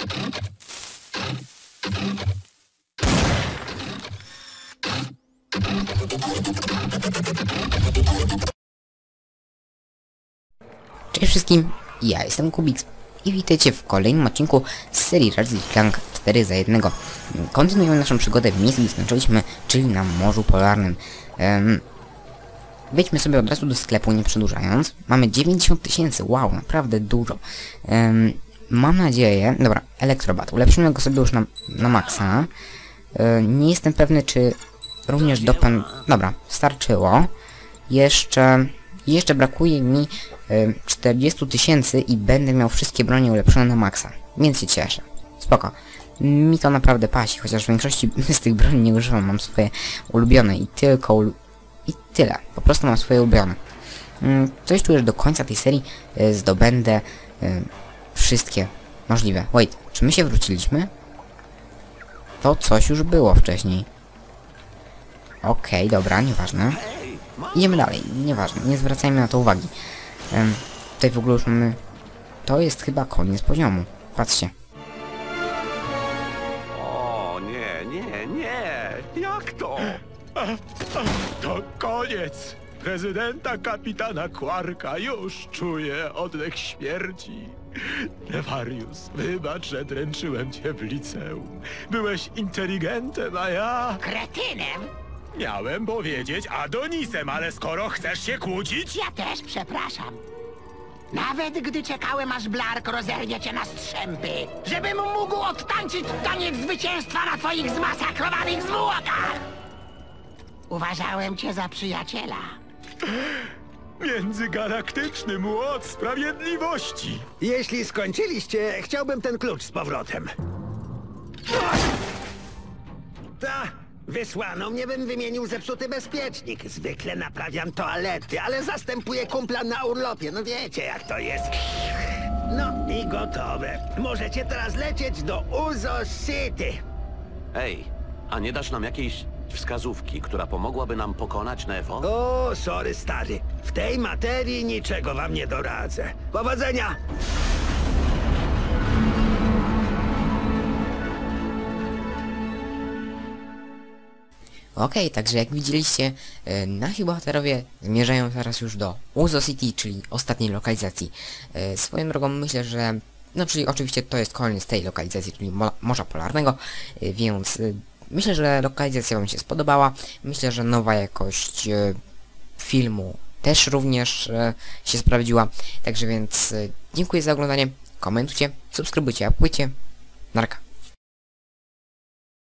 Cześć wszystkim, ja jestem Kubix i witajcie w kolejnym odcinku z serii Ratchet Clank 4 za 1. Kontynuujemy naszą przygodę w miejscu, gdzie skończyliśmy, czyli na Morzu Polarnym. Um, wejdźmy sobie od razu do sklepu, nie przedłużając. Mamy 90 tysięcy, wow, naprawdę dużo. Um, mam nadzieję, dobra, Elektrobat, ulepszymy go sobie już na, na maksa. E, nie jestem pewny, czy również do pen... Dobra, starczyło. Jeszcze... Jeszcze brakuje mi y, 40 tysięcy i będę miał wszystkie bronie ulepszone na maksa. Więc się cieszę. Spoko. Mi to naprawdę pasi, chociaż w większości z tych broni nie używam. Mam swoje ulubione i tylko. I tyle. Po prostu mam swoje ulubione. Mm, coś czuję, że do końca tej serii y, zdobędę wszystkie możliwe. Wait, czy my się wróciliśmy? To coś już było wcześniej. Okej, dobra, nieważne. Idziemy dalej, nieważne, nie zwracajmy na to uwagi. Em, tutaj w ogóle już mamy... To jest chyba koniec poziomu. Patrzcie. O nie, nie, nie! Jak to? To koniec! Prezydenta kapitana Quarka już czuje oddech śmierci. Nefarius, wybacz, że dręczyłem cię w liceum. Byłeś inteligentem, a ja... Kretynem? Miałem powiedzieć Adonisem, ale skoro chcesz się kłócić... Ja też przepraszam. Nawet gdy czekałem, aż Blark rozerwie cię na strzępy, żebym mógł odtańczyć taniec zwycięstwa na twoich zmasakrowanych zwłokach! Uważałem cię za przyjaciela. Międzygalaktyczny młot sprawiedliwości. Jeśli skończyliście, chciałbym ten klucz z powrotem. Ta, wysłano mnie, bym wymienił zepsuty bezpiecznik. Zwykle naprawiam toalety, ale zastępuję kumpla na urlopie. No wiecie, jak to jest. No i gotowe. Możecie teraz lecieć do Uzo City. Ej, a nie dasz nam jakiejś wskazówki, która pomogłaby nam pokonać Nevo? O, sorry, stary. W tej materii niczego wam nie doradzę. Powodzenia! Okej, także jak widzieliście, e, nasi bohaterowie zmierzają teraz już do Uzo City, czyli ostatniej lokalizacji. E, swoją drogą myślę, że... No czyli oczywiście to jest koniec tej lokalizacji, czyli Mo Morza Polarnego, e, więc e, myślę, że lokalizacja wam się spodobała. Myślę, że nowa jakość e, filmu też również e, się sprawdziła. Także więc e, dziękuję za oglądanie, komentujcie, subskrybujcie, apujcie. Narka.